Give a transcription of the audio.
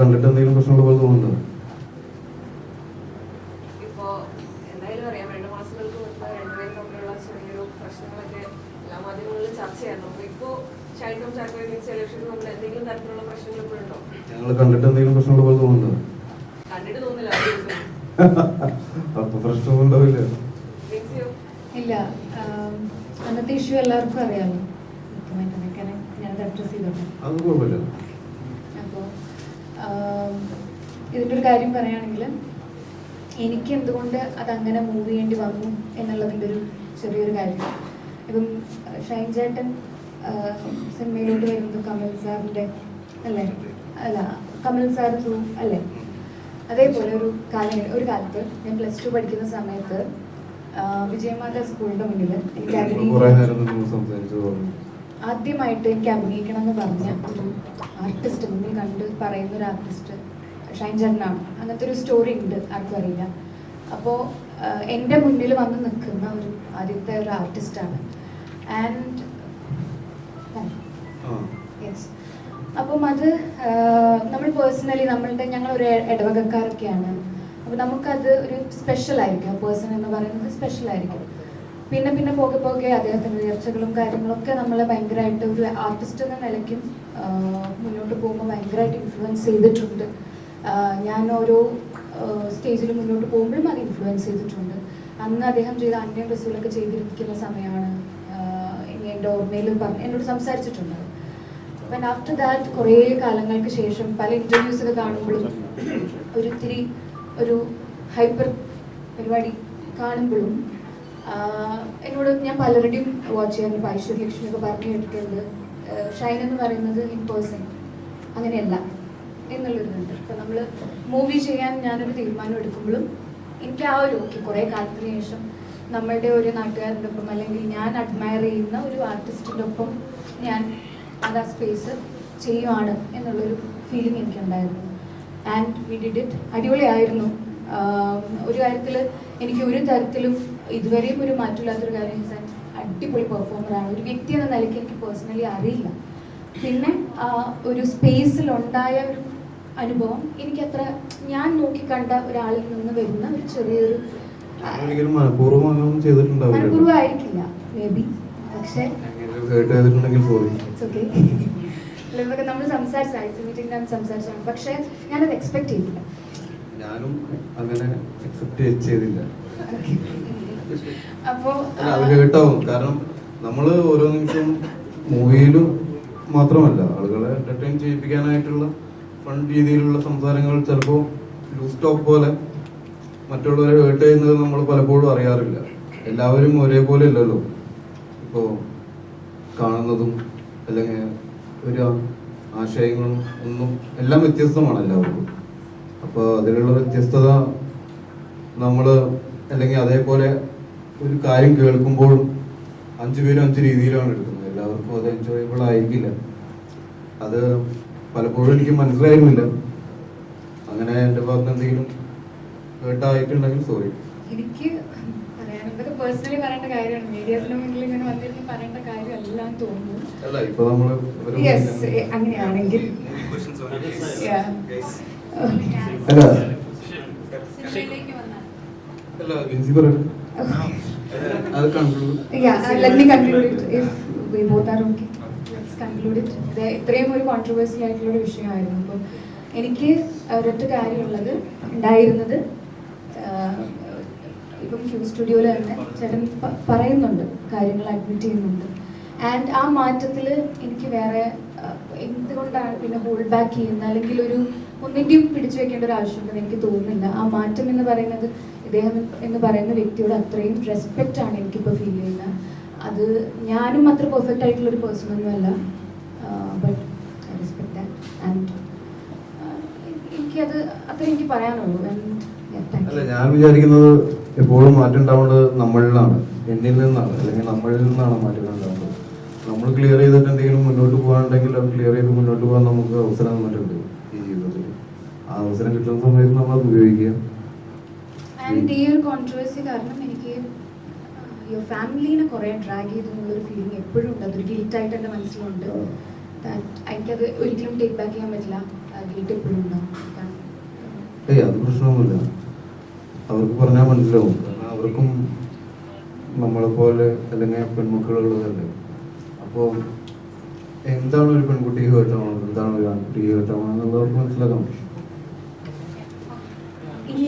കണ്ടിട്ട് എന്തെങ്കിലും പ്രശ്നമുള്ള പോലെ തോന്നുന്നുണ്ടോ? ഞങ്ങൾ കണ്ടിട്ട് എന്തെങ്കിലും പ്രശ്നമുള്ള പോലെ തോന്നുന്നുണ്ടോ. അപ്പൊ ഇല്ല അന്നത്തെ ഇഷ്യൂ എല്ലാവർക്കും ചെയ്തോട്ടെ. അത് കുഴപ്പമില്ല അപ്പോൾ ഇതിന്റെ ഒരു കാര്യം പറയുകയാണെങ്കിൽ എനിക്ക് എന്തുകൊണ്ട് അതങ്ങനെ മൂവ് ചെയ്യേണ്ടി വന്നു എന്നുള്ളതിന്റെ ഒരു ചെറിയൊരു കാര്യം. ഇപ്പം ഷൈൻ ചേട്ടൻ സിനിമയിലോട്ട് വരുന്നത് കമൽ സാറിന്റെ അല്ലേ? അല്ല കമൽ സാർ ത്രൂ അല്ലേ? അതേപോലെ ഒരു കാലം ഒരു കാലത്ത് ഞാൻ പ്ലസ് ടു പഠിക്കുന്ന സമയത്ത് വിജയമാത സ്കൂളിന്റെ മുന്നിൽ എനിക്ക് ആദ്യമായിട്ട് എനിക്ക് അഭിനയിക്കണം എന്ന് പറഞ്ഞ ഒരു ആർട്ടിസ്റ്റ് മുന്നിൽ കണ്ട് പറയുന്ന ഒരു ആർട്ടിസ്റ്റ് ഷൈൻ ചേട്ടനാണ് അങ്ങനത്തെ ഒരു സ്റ്റോറി ഉണ്ട് ആർക്കും അറിയില്ല. അപ്പോൾ എന്റെ മുന്നിൽ വന്ന് നിൽക്കുന്ന ഒരു ആദ്യത്തെ ഒരു ആർട്ടിസ്റ്റാണ് ആൻഡ് യെസ് അപ്പം അത് നമ്മൾ പേഴ്സണലി നമ്മളുടെ ഞങ്ങൾ ഒരു ഇടവകക്കാരൊക്കെയാണ്. അപ്പോൾ നമുക്കത് ഒരു സ്പെഷ്യൽ ആയിരിക്കും. പേഴ്സൺ എന്ന് പറയുന്നത് സ്പെഷ്യൽ ആയിരിക്കും. പിന്നെ പിന്നെ പോകെ പോകെ അദ്ദേഹത്തിന്റെ ഉയർച്ചകളും കാര്യങ്ങളൊക്കെ നമ്മളെ ഭയങ്കരമായിട്ട് ഒരു ആർട്ടിസ്റ്റ് എന്ന നിലയ്ക്കും മുന്നോട്ട് പോകുമ്പോൾ ഭയങ്കരമായിട്ട് ഇൻഫ്ലുവൻസ് ചെയ്തിട്ടുണ്ട്. ഞാൻ ഓരോ സ്റ്റേജിൽ മുന്നോട്ട് പോകുമ്പോഴും അത് ഇൻഫ്ലുവൻസ് ചെയ്തിട്ടുണ്ട്. അന്ന് അദ്ദേഹം ചെയ്ത അന്യം റസൂലൊക്കെ ചെയ്തിരിക്കുന്ന സമയമാണ് എന്റെ ഓർമ്മയിൽ പറഞ്ഞ് എന്നോട് സംസാരിച്ചിട്ടുണ്ട് അപ്പം ആഫ്റ്റർ ദാറ്റ് കുറേ കാലങ്ങൾക്ക് ശേഷം പല ഇന്റർവ്യൂസ് ഒക്കെ കാണുമ്പോഴും ഒരിത്തിരി ഒരു ഹൈപ്പർ പരിപാടി കാണുമ്പോഴും എന്നോട് ഞാൻ പലരുടെയും വാച്ച് ഇപ്പോൾ ഐശ്വര്യ ലക്ഷ്മി ഒക്കെ പറഞ്ഞു കേട്ടിട്ടുണ്ട്. ഷൈൻ എന്ന് പറയുന്നത് ഇൻ പേഴ്സൺ അങ്ങനെയല്ല. എന്നുള്ളൊരിതുണ്ട് ഇപ്പം നമ്മൾ മൂവി ചെയ്യാൻ ഞാനൊരു തീരുമാനം എടുക്കുമ്പോഴും എനിക്ക് ആ ഒരു ഓക്കെ കുറേ കാലത്തിന് ശേഷം നമ്മളുടെ ഒരു നാട്ടുകാരന്റെ ഒപ്പം അല്ലെങ്കിൽ ഞാൻ അഡ്മയർ ചെയ്യുന്ന ഒരു ആർട്ടിസ്റ്റിന്റെ ഒപ്പം ഞാൻ അത് ആ സ്പേസ് ചെയ്യുവാണ് എന്നുള്ളൊരു ഫീലിംഗ് എനിക്കുണ്ടായിരുന്നു. ആൻഡ് വി ഡിഡ് ഇറ്റ് അടിപൊളിയായിരുന്നു. ഒരു കാര്യത്തിൽ എനിക്ക് ഒരു തരത്തിലും ഇതുവരെയും ഒരു മാറ്റമില്ലാത്തൊരു കാര്യം വെച്ചാൽ അടിപൊളി പെർഫോമറാണ് ഒരു വ്യക്തി എന്ന നിലയ്ക്ക് എനിക്ക് പേഴ്സണലി അറിയില്ല. പിന്നെ ഒരു സ്പേസിലുണ്ടായ ഒരു അനുഭവം. എനിക്കത്ര ഞാൻ നോക്കിക്കണ്ട ഒരാളിൽ നിന്ന് വരുന്ന ഒരു ചെറിയൊരു മനഃപൂർവമായിരിക്കില്ല മേ ബി പക്ഷേ ഇതൊക്കെ നമ്മൾ സംസാരിച്ചു മീറ്റിംഗ് സംസാരിച്ചാണ് പക്ഷേ ഞാനത് എക്സ്പെക്ട് ചെയ്തില്ല. ഞാനും അങ്ങനെ എക്സെപ്റ്റ് ചെയ്തില്ല. അപ്പോൾ അത് കേട്ടാവും. കാരണം നമ്മൾ ഓരോ നിമിഷം മൂവിയിലും മാത്രമല്ല ആളുകളെ എന്റർടൈൻ ചെയ്യിപ്പിക്കാനായിട്ടുള്ള ഫൺ രീതിയിലുള്ള സംസാരങ്ങൾ ചിലപ്പോൾ ലൂസ് ടോക്ക് പോലെ മറ്റുള്ളവരെ വേട്ട് ചെയ്യുന്നത് നമ്മൾ പലപ്പോഴും അറിയാറില്ല. എല്ലാവരും ഒരേപോലെ അല്ലല്ലോ. ഇപ്പോൾ കാണുന്നതും അല്ലെങ്കിൽ ഒരു ആശയങ്ങളും ഒന്നും എല്ലാം വ്യത്യസ്തമാണ് എല്ലാവർക്കും. അപ്പോൾ അതിലുള്ള വ്യത്യസ്തത നമ്മൾ അല്ലെങ്കിൽ അതേപോലെ ഒരു കാര്യം കേൾക്കുമ്പോഴും അഞ്ചു പേരും അഞ്ച് രീതിയിലാണ് എടുക്കുന്നത്. എല്ലാവർക്കും അത് എൻജോയബിൾ ആയിരിക്കില്ല. അത് പലപ്പോഴും എനിക്ക് മനസ്സിലായിരുന്നില്ല. അങ്ങനെ എന്റെ ഭാഗത്ത് എന്തെങ്കിലും കേട്ടായിട്ടുണ്ടെങ്കിൽ സോറി എനിക്ക് പേഴ്സണലി പറയേണ്ട കാര്യമാണ്. മീഡിയാസിന് മുന്നിൽ ഇങ്ങനെ വന്നിരുന്ന് പറയേണ്ട കാര്യമല്ല എന്ന് തോന്നുന്നു യെസ് അങ്ങനെയാണെങ്കിൽ. Yeah. let me conclude. If we both are okay. It. ഇത് ഇത്രയും ഒരു കോൺട്രവേഴ്സി ആയിട്ടുള്ള ഒരു വിഷയമായിരുന്നു. അപ്പം എനിക്ക് ഒരൊറ്റ കാര്യമുള്ളത് ഉണ്ടായിരുന്നത് ഇപ്പം ക്യൂ സ്റ്റുഡിയോയിൽ തന്നെ ചേട്ടൻ പറയുന്നുണ്ട് കാര്യങ്ങൾ അഡ്മിറ്റ് ചെയ്യുന്നുണ്ട്. ആൻഡ് ആ മാറ്റത്തിൽ എനിക്ക് വേറെ എന്തുകൊണ്ടാണ് പിന്നെ ഹോൾഡ് ബാക്ക് ചെയ്യുന്നത്? അല്ലെങ്കിൽ ഒരു ഒന്നിന്റെയും പിടിച്ചു വെക്കേണ്ട ഒരു ആവശ്യമുണ്ടെന്ന് എനിക്ക് തോന്നുന്നില്ല. ആ മാറ്റം എന്ന് പറയുന്നത് ഇദ്ദേഹം എന്ന് പറയുന്ന വ്യക്തിയോട് അത്രയും റെസ്പെക്റ്റ് ആണ് എനിക്കിപ്പോൾ ഫീൽ ചെയ്യുന്നത്. അത് ഞാനും അത്ര പെർഫെക്റ്റ് ആയിട്ടുള്ള ഒരു പേഴ്സൺ ഒന്നുമല്ല ബട്ട് ഐ റെസ്പെക്ട് ആൻഡ് എനിക്കത് അത്ര എനിക്ക് പറയാനുള്ളൂ. അല്ല ഞാൻ വിചാരിക്കുന്നത് എപ്പോഴും മാറ്റം ഉണ്ടാവേണ്ടത് നമ്മളിലാണ്. എന്നിൽ നിന്നാണ്. അല്ലെങ്കിൽ നമ്മളിൽ നിന്നാണ് മാറ്റം ഉണ്ടാവേണ്ടത് നമ്മൾ ക്ലിയർ ചെയ്തിട്ട് എന്തെങ്കിലും മുന്നോട്ട് പോകാനുണ്ടെങ്കിൽ അത് ക്ലിയർ ചെയ്ത് മുന്നോട്ട് പോകാൻ നമുക്ക് അവസരം തന്നിട്ടുണ്ട് ഈ ജീവിതത്തിൽ. ആ അവസരം കിട്ടുന്ന സമയത്ത് നമ്മൾ അത് ഉപയോഗിക്കുക. ആൻഡ് ഈ ഒരു കോൺട്രവേഴ്സി കാരണം യുവർ ഫാമിലീനെ കുറേ ഡ്രാഗ് ചെയ്തു എന്നുള്ളൊരു ഫീലിംഗ് എപ്പോഴും ഉണ്ട്. അതൊരു ഗിൽറ്റായിട്ട് എന്റെ മനസ്സിലുണ്ട്. That എനിക്കത് ഒരിക്കലും ടേക്ക് ബാക്ക് ചെയ്യാൻ പറ്റില്ല. ഗിൽറ്റ് എപ്പോഴും ഉണ്ടാവും കാരണം, ഏയ് അത് പ്രശ്നമൊന്നുമില്ല. അവർക്ക് പറഞ്ഞാൽ മനസ്സിലാവും. കാരണം അവർക്കും നമ്മളെ പോലെ അല്ലെങ്കിൽ പെൺമക്കളുള്ളതല്ലേ. അപ്പോൾ എന്താണ് ഒരു പെൺകുട്ടി ഹേർട്ടാവുന്നത് എന്താണ് ഒരു ആൺകുട്ടി ഹേർട്ടാവുന്നത് എന്നുള്ളത് അവർക്ക് മനസ്സിലാക്കണം ഇനി